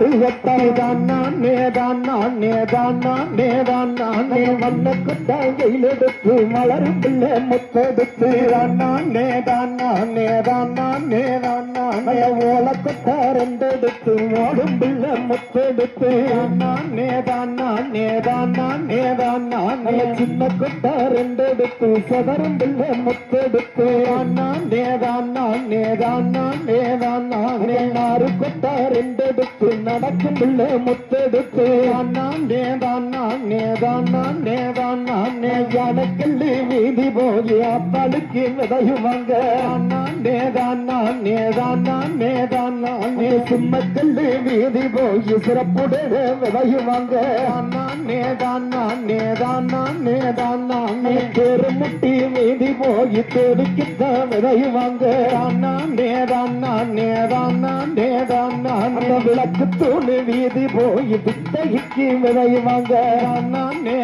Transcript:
அருகத்தாய் நான் நேதான் நான் நேதான் நான் நேதான் நானே. வண்ண குத்தாய் மலரும் பிள்ளை முத்தெடுத்து தான் நான் நேதான் நான் நேதான் நான் நேதான் நானே. ஓல கொத்தா ஓடும் பிள்ளை முத்தெடுத்து தான் நான் நேதான் நான் நேதான் நான் நேதான் நானே. சின்ன கொத்தா ரெண்டெடுத்து சதரும் பிள்ளை முத்தெடுத்து. தான் நான் நேதான் நான் நேதான் நான் நேதான் நானே. நாறு கொத்தா ரெண்டெடுத்து நடக்கும் பிள்ளை முத்தெடுத்து. தான் நான் நான் நான் நானே. வீதி போய் அப்பளுக்கு விதையுவாங்க நான் நேதான் நான் நேதான் நான் நேதான் நானே. சும்மக்கல்லி வீதி போய் சிறப்புடைய விதையுவாங்க நான் நேதான் நான் நேதான் நான் நேதான் நானே. பெருமுட்டி மீதி போய் தேடிக்கிட்ட விதையுவாங்க நான் நேதான் நான் நேதான் நான் நேதான் நான். விளக்கு தூணு வீதி போய் வித்தைக்கு விதையுவாங்க நான் நே